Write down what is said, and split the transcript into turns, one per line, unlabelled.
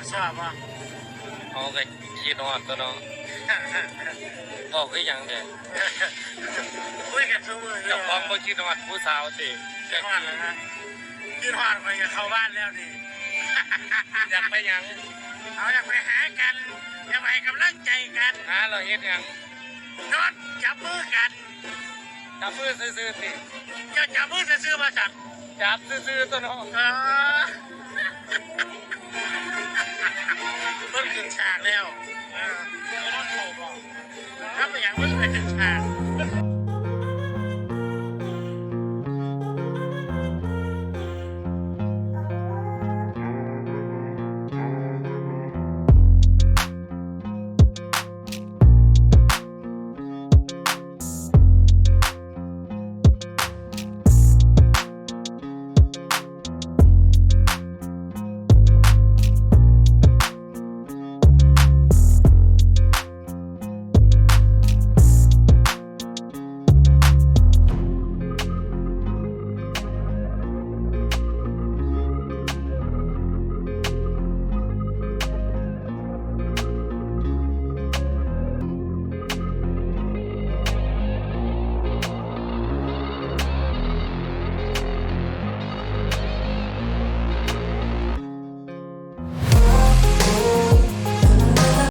ดชอบวะ
เขาก็คิดฮอดตัวเนาะบอกคือหยังเนี่ย
คุยกันทุกมือเล
เจ้าของบ่คิดฮอดผู้สาวสิ
คิดฮอดแล้วนะคิดฮอดไปจะเข้าบ้านแล้วนี่
อยากไปยัง
เอาอยากไปหากันอยากไปกำลังใจกัน
หาเราเฮ็ดยัง
นอนจับมือกัน
จับมือซื่อๆสิ
เจ้าจับมือซื้อๆมาสั่ง
จับซื่อๆตัวเแล้ว
เออไม่ต้องโผล่ถ้าเป็นอย่างไม่
เป็นฉาก